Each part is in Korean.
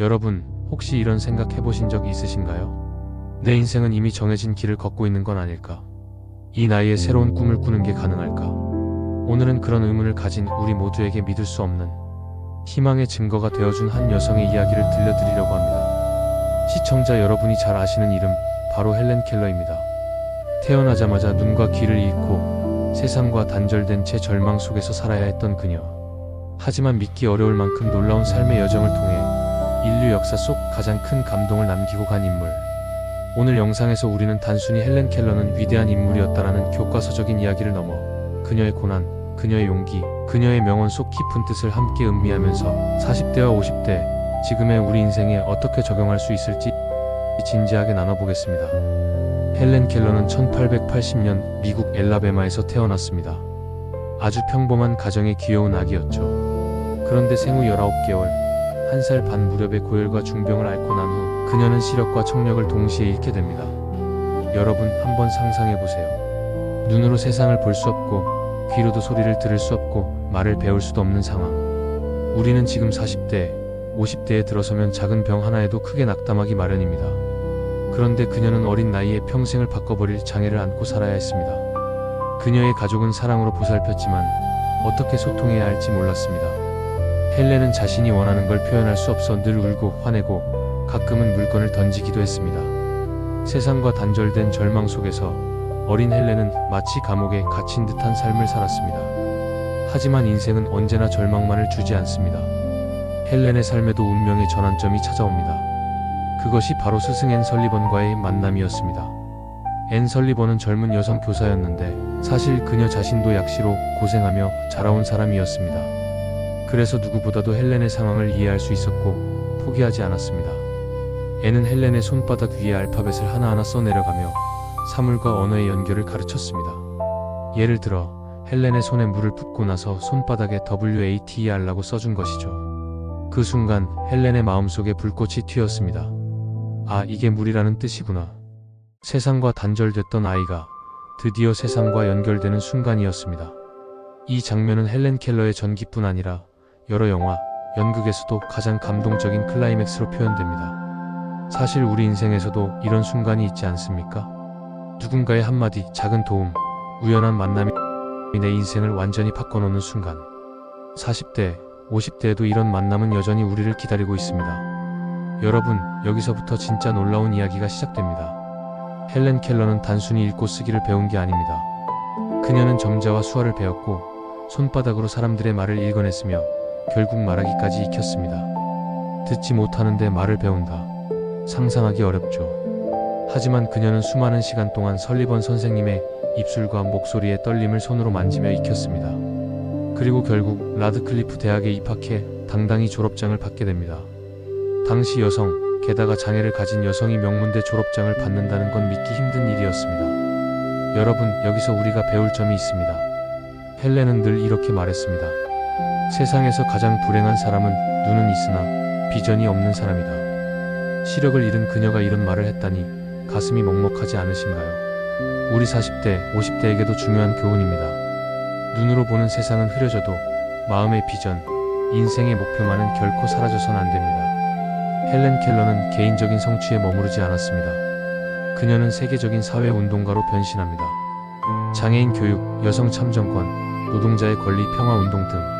여러분, 혹시 이런 생각 해보신 적 있으신가요? 내 인생은 이미 정해진 길을 걷고 있는 건 아닐까? 이 나이에 새로운 꿈을 꾸는 게 가능할까? 오늘은 그런 의문을 가진 우리 모두에게 믿을 수 없는 희망의 증거가 되어준 한 여성의 이야기를 들려드리려고 합니다. 시청자 여러분이 잘 아시는 이름, 바로 헬렌 켈러입니다. 태어나자마자 눈과 귀를 잃고 세상과 단절된 채 절망 속에서 살아야 했던 그녀. 하지만 믿기 어려울 만큼 놀라운 삶의 여정을 통해 인류 역사 속 가장 큰 감동을 남기고 간 인물. 오늘 영상에서 우리는 단순히 헬렌 켈러는 위대한 인물이었다라는 교과서적인 이야기를 넘어 그녀의 고난, 그녀의 용기, 그녀의 명언 속 깊은 뜻을 함께 음미하면서 40대와 50대, 지금의 우리 인생에 어떻게 적용할 수 있을지 진지하게 나눠보겠습니다. 헬렌 켈러는 1880년 미국 엘라베마에서 태어났습니다. 아주 평범한 가정의 귀여운 아기였죠. 그런데 생후 19개월, 한 살 반 무렵의 고열과 중병을 앓고 난 후 그녀는 시력과 청력을 동시에 잃게 됩니다. 여러분 한번 상상해 보세요. 눈으로 세상을 볼 수 없고 귀로도 소리를 들을 수 없고 말을 배울 수도 없는 상황. 우리는 지금 40대, 50대에 들어서면 작은 병 하나에도 크게 낙담하기 마련입니다. 그런데 그녀는 어린 나이에 평생을 바꿔버릴 장애를 안고 살아야 했습니다. 그녀의 가족은 사랑으로 보살폈지만 어떻게 소통해야 할지 몰랐습니다. 헬렌은 자신이 원하는 걸 표현할 수 없어 늘 울고 화내고 가끔은 물건을 던지기도 했습니다. 세상과 단절된 절망 속에서 어린 헬렌은 마치 감옥에 갇힌 듯한 삶을 살았습니다. 하지만 인생은 언제나 절망만을 주지 않습니다. 헬렌의 삶에도 운명의 전환점이 찾아옵니다. 그것이 바로 스승 앤 설리번과의 만남이었습니다. 앤 설리번은 젊은 여성 교사였는데 사실 그녀 자신도 약시로 고생하며 자라온 사람이었습니다. 그래서 누구보다도 헬렌의 상황을 이해할 수 있었고 포기하지 않았습니다. 앤은 헬렌의 손바닥 위에 알파벳을 하나하나 써내려가며 사물과 언어의 연결을 가르쳤습니다. 예를 들어 헬렌의 손에 물을 붓고 나서 손바닥에 WATER라고 써준 것이죠. 그 순간 헬렌의 마음속에 불꽃이 튀었습니다. 아, 이게 물이라는 뜻이구나. 세상과 단절됐던 아이가 드디어 세상과 연결되는 순간이었습니다. 이 장면은 헬렌 켈러의 전기뿐 아니라 여러 영화, 연극에서도 가장 감동적인 클라이맥스로 표현됩니다. 사실 우리 인생에서도 이런 순간이 있지 않습니까? 누군가의 한마디, 작은 도움, 우연한 만남이 내 인생을 완전히 바꿔놓는 순간. 40대, 50대에도 이런 만남은 여전히 우리를 기다리고 있습니다. 여러분, 여기서부터 진짜 놀라운 이야기가 시작됩니다. 헬렌 켈러는 단순히 읽고 쓰기를 배운 게 아닙니다. 그녀는 점자와 수화를 배웠고 손바닥으로 사람들의 말을 읽어냈으며 결국 말하기까지 익혔습니다. 듣지 못하는데 말을 배운다. 상상하기 어렵죠. 하지만 그녀는 수많은 시간 동안 설리번 선생님의 입술과 목소리의 떨림을 손으로 만지며 익혔습니다. 그리고 결국 라드클리프 대학에 입학해 당당히 졸업장을 받게 됩니다. 당시 여성, 게다가 장애를 가진 여성이 명문대 졸업장을 받는다는 건 믿기 힘든 일이었습니다. 여러분, 여기서 우리가 배울 점이 있습니다. 헬렌은 늘 이렇게 말했습니다. 세상에서 가장 불행한 사람은 눈은 있으나 비전이 없는 사람이다. 시력을 잃은 그녀가 이런 말을 했다니 가슴이 먹먹하지 않으신가요? 우리 40대, 50대에게도 중요한 교훈입니다. 눈으로 보는 세상은 흐려져도 마음의 비전, 인생의 목표만은 결코 사라져선 안 됩니다. 헬렌 켈러는 개인적인 성취에 머무르지 않았습니다. 그녀는 세계적인 사회 운동가로 변신합니다. 장애인 교육, 여성 참정권, 노동자의 권리 평화 운동 등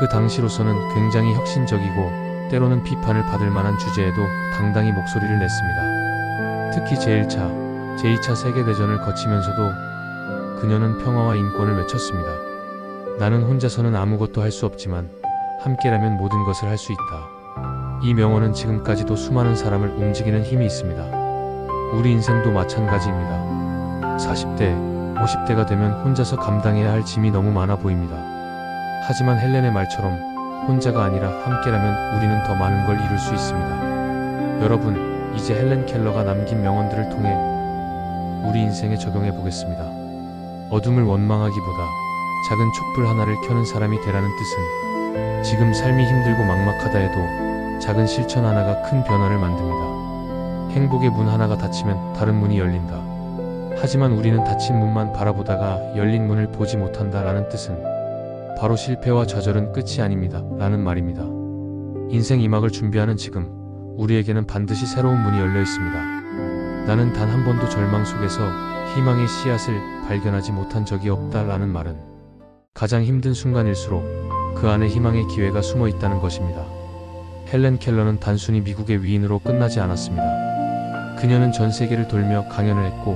그 당시로서는 굉장히 혁신적이고 때로는 비판을 받을 만한 주제에도 당당히 목소리를 냈습니다. 특히 제1차, 제2차 세계대전을 거치면서도 그녀는 평화와 인권을 외쳤습니다. 나는 혼자서는 아무것도 할 수 없지만 함께라면 모든 것을 할 수 있다. 이 명언은 지금까지도 수많은 사람을 움직이는 힘이 있습니다. 우리 인생도 마찬가지입니다. 40대, 50대가 되면 혼자서 감당해야 할 짐이 너무 많아 보입니다. 하지만 헬렌의 말처럼 혼자가 아니라 함께라면 우리는 더 많은 걸 이룰 수 있습니다. 여러분, 이제 헬렌 켈러가 남긴 명언들을 통해 우리 인생에 적용해 보겠습니다. 어둠을 원망하기보다 작은 촛불 하나를 켜는 사람이 되라는 뜻은 지금 삶이 힘들고 막막하다 해도 작은 실천 하나가 큰 변화를 만듭니다. 행복의 문 하나가 닫히면 다른 문이 열린다. 하지만 우리는 닫힌 문만 바라보다가 열린 문을 보지 못한다라는 뜻은 바로 실패와 좌절은 끝이 아닙니다. 라는 말입니다. 인생 이막을 준비하는 지금 우리에게는 반드시 새로운 문이 열려 있습니다. 나는 단 한 번도 절망 속에서 희망의 씨앗을 발견하지 못한 적이 없다 라는 말은 가장 힘든 순간일수록 그 안에 희망의 기회가 숨어 있다는 것입니다. 헬렌 켈러는 단순히 미국의 위인으로 끝나지 않았습니다. 그녀는 전 세계를 돌며 강연을 했고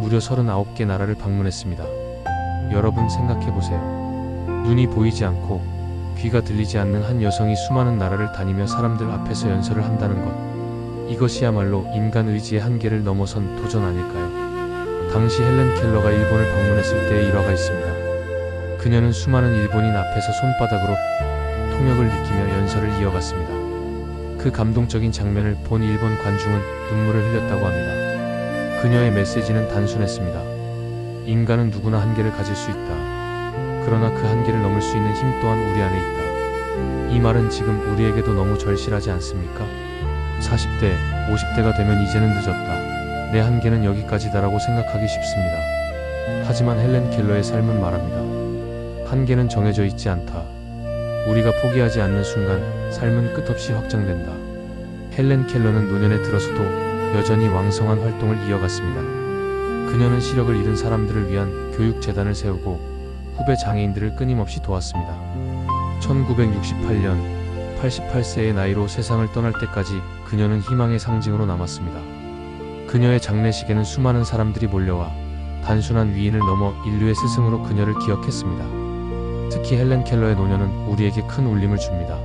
무려 39개 나라를 방문했습니다. 여러분 생각해 보세요. 눈이 보이지 않고 귀가 들리지 않는 한 여성이 수많은 나라를 다니며 사람들 앞에서 연설을 한다는 것. 이것이야말로 인간 의지의 한계를 넘어선 도전 아닐까요? 당시 헬렌 켈러가 일본을 방문했을 때의 일화가 있습니다. 그녀는 수많은 일본인 앞에서 손바닥으로 통역을 느끼며 연설을 이어갔습니다. 그 감동적인 장면을 본 일본 관중은 눈물을 흘렸다고 합니다. 그녀의 메시지는 단순했습니다. 인간은 누구나 한계를 가질 수 있다. 그러나 그 한계를 넘을 수 있는 힘 또한 우리 안에 있다. 이 말은 지금 우리에게도 너무 절실하지 않습니까? 40대, 50대가 되면 이제는 늦었다. 내 한계는 여기까지다라고 생각하기 쉽습니다. 하지만 헬렌 켈러의 삶은 말합니다. 한계는 정해져 있지 않다. 우리가 포기하지 않는 순간 삶은 끝없이 확장된다. 헬렌 켈러는 노년에 들어서도 여전히 왕성한 활동을 이어갔습니다. 그녀는 시력을 잃은 사람들을 위한 교육재단을 세우고 후배 장애인들을 끊임없이 도왔습니다. 1968년 88세의 나이로 세상을 떠날 때까지 그녀는 희망의 상징으로 남았습니다. 그녀의 장례식에는 수많은 사람들이 몰려와 단순한 위인을 넘어 인류의 스승으로 그녀를 기억했습니다. 특히 헬렌 켈러의 노년은 우리에게 큰 울림을 줍니다.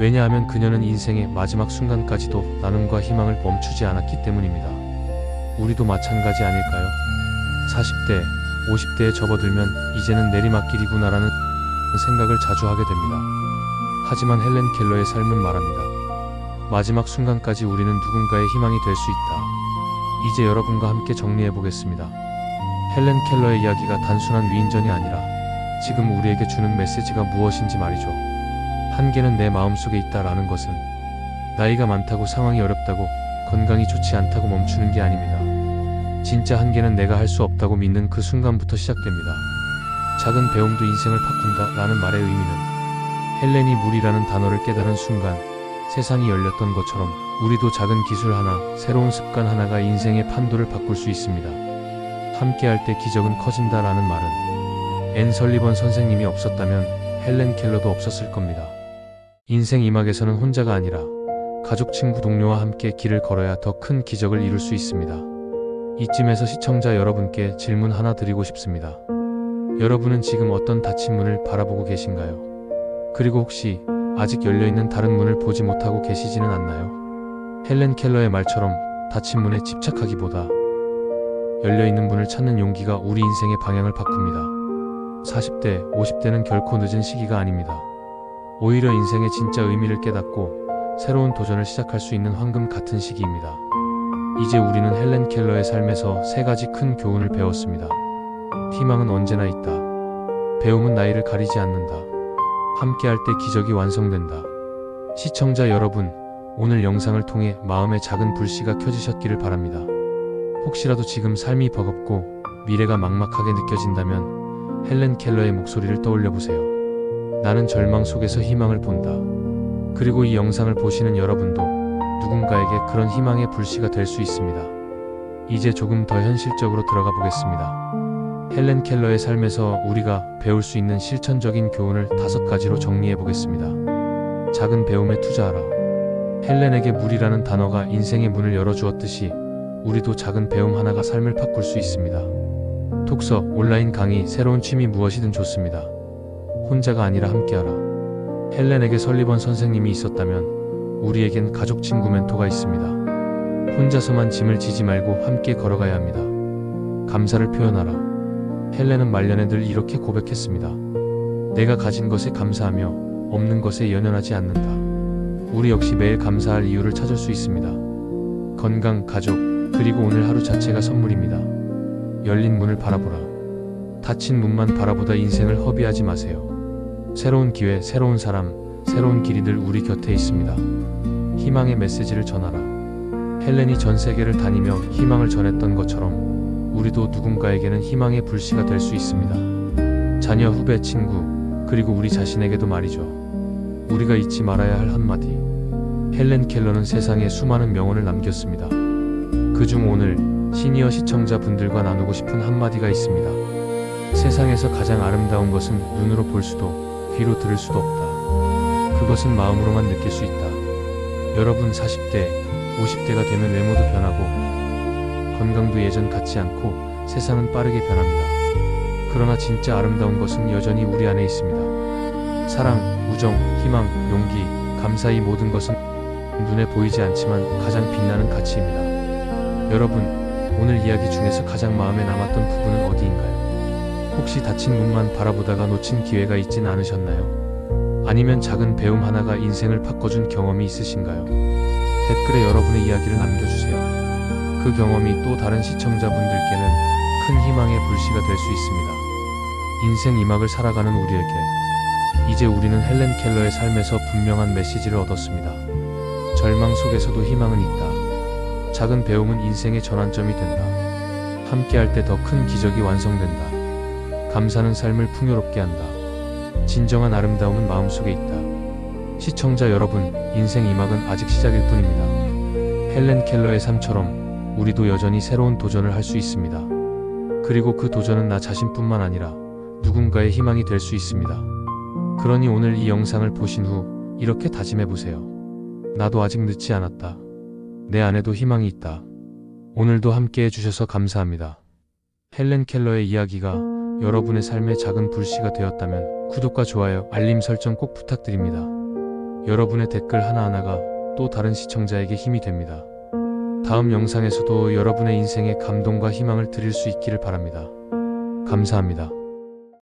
왜냐하면 그녀는 인생의 마지막 순간까지도 나눔과 희망을 멈추지 않았기 때문입니다. 우리도 마찬가지 아닐까요? 40대, 50대에 접어들면 이제는 내리막길이구나라는 생각을 자주 하게 됩니다. 하지만 헬렌 켈러의 삶은 말합니다. 마지막 순간까지 우리는 누군가의 희망이 될 수 있다. 이제 여러분과 함께 정리해 보겠습니다. 헬렌 켈러의 이야기가 단순한 위인전이 아니라 지금 우리에게 주는 메시지가 무엇인지 말이죠. 한계는 내 마음속에 있다라는 것은 나이가 많다고 상황이 어렵다고 건강이 좋지 않다고 멈추는 게 아닙니다. 진짜 한계는 내가 할 수 없다고 믿는 그 순간부터 시작됩니다. 작은 배움도 인생을 바꾼다 라는 말의 의미는 헬렌이 물이라는 단어를 깨달은 순간 세상이 열렸던 것처럼 우리도 작은 기술 하나, 새로운 습관 하나가 인생의 판도를 바꿀 수 있습니다. 함께 할 때 기적은 커진다 라는 말은 앤 설리번 선생님이 없었다면 헬렌 켈러도 없었을 겁니다. 인생 이막에서는 혼자가 아니라 가족, 친구, 동료와 함께 길을 걸어야 더 큰 기적을 이룰 수 있습니다. 이쯤에서 시청자 여러분께 질문 하나 드리고 싶습니다. 여러분은 지금 어떤 닫힌 문을 바라보고 계신가요? 그리고 혹시 아직 열려있는 다른 문을 보지 못하고 계시지는 않나요? 헬렌 켈러의 말처럼 닫힌 문에 집착하기보다 열려있는 문을 찾는 용기가 우리 인생의 방향을 바꿉니다. 40대, 50대는 결코 늦은 시기가 아닙니다. 오히려 인생의 진짜 의미를 깨닫고 새로운 도전을 시작할 수 있는 황금 같은 시기입니다. 이제 우리는 헬렌 켈러의 삶에서 세 가지 큰 교훈을 배웠습니다. 희망은 언제나 있다. 배움은 나이를 가리지 않는다. 함께 할 때 기적이 완성된다. 시청자 여러분, 오늘 영상을 통해 마음의 작은 불씨가 켜지셨기를 바랍니다. 혹시라도 지금 삶이 버겁고 미래가 막막하게 느껴진다면 헬렌 켈러의 목소리를 떠올려 보세요. 나는 절망 속에서 희망을 본다. 그리고 이 영상을 보시는 여러분도 누군가에게 그런 희망의 불씨가 될 수 있습니다. 이제 조금 더 현실적으로 들어가 보겠습니다. 헬렌 켈러의 삶에서 우리가 배울 수 있는 실천적인 교훈을 다섯 가지로 정리해 보겠습니다. 작은 배움에 투자하라. 헬렌에게 물이라는 단어가 인생의 문을 열어주었듯이 우리도 작은 배움 하나가 삶을 바꿀 수 있습니다. 독서, 온라인 강의, 새로운 취미 무엇이든 좋습니다. 혼자가 아니라 함께하라. 헬렌에게 설리번 선생님이 있었다면 우리에겐 가족 친구 멘토가 있습니다. 혼자서만 짐을 지지 말고 함께 걸어가야 합니다. 감사를 표현하라. 헬렌은 말년에 늘 이렇게 고백했습니다. 내가 가진 것에 감사하며 없는 것에 연연하지 않는다. 우리 역시 매일 감사할 이유를 찾을 수 있습니다. 건강, 가족, 그리고 오늘 하루 자체가 선물입니다. 열린 문을 바라보라. 닫힌 문만 바라보다 인생을 허비하지 마세요. 새로운 기회, 새로운 사람, 새로운 길이 늘 우리 곁에 있습니다. 희망의 메시지를 전하라. 헬렌이 전 세계를 다니며 희망을 전했던 것처럼 우리도 누군가에게는 희망의 불씨가 될 수 있습니다. 자녀, 후배, 친구, 그리고 우리 자신에게도 말이죠. 우리가 잊지 말아야 할 한마디. 헬렌 켈러는 세상에 수많은 명언을 남겼습니다. 그중 오늘 시니어 시청자분들과 나누고 싶은 한마디가 있습니다. 세상에서 가장 아름다운 것은 눈으로 볼 수도 귀로 들을 수도 없다. 그것은 마음으로만 느낄 수 있다. 여러분 40대, 50대가 되면 외모도 변하고 건강도 예전 같지 않고 세상은 빠르게 변합니다. 그러나 진짜 아름다운 것은 여전히 우리 안에 있습니다. 사랑, 우정, 희망, 용기, 감사 이 모든 것은 눈에 보이지 않지만 가장 빛나는 가치입니다. 여러분, 오늘 이야기 중에서 가장 마음에 남았던 부분은 어디인가요? 혹시 닫힌 문만 바라보다가 놓친 기회가 있진 않으셨나요? 아니면 작은 배움 하나가 인생을 바꿔준 경험이 있으신가요? 댓글에 여러분의 이야기를 남겨주세요. 그 경험이 또 다른 시청자분들께는 큰 희망의 불씨가 될 수 있습니다. 인생 이막을 살아가는 우리에게 이제 우리는 헬렌 켈러의 삶에서 분명한 메시지를 얻었습니다. 절망 속에서도 희망은 있다. 작은 배움은 인생의 전환점이 된다. 함께할 때 더 큰 기적이 완성된다. 감사는 삶을 풍요롭게 한다. 진정한 아름다움은 마음속에 있다. 시청자 여러분, 인생 이막은 아직 시작일 뿐입니다. 헬렌 켈러의 삶처럼 우리도 여전히 새로운 도전을 할 수 있습니다. 그리고 그 도전은 나 자신뿐만 아니라 누군가의 희망이 될 수 있습니다. 그러니 오늘 이 영상을 보신 후 이렇게 다짐해 보세요. 나도 아직 늦지 않았다. 내 안에도 희망이 있다. 오늘도 함께 해주셔서 감사합니다. 헬렌 켈러의 이야기가 여러분의 삶의 작은 불씨가 되었다면 구독과 좋아요, 알림 설정 꼭 부탁드립니다. 여러분의 댓글 하나하나가 또 다른 시청자에게 힘이 됩니다. 다음 영상에서도 여러분의 인생에 감동과 희망을 드릴 수 있기를 바랍니다. 감사합니다.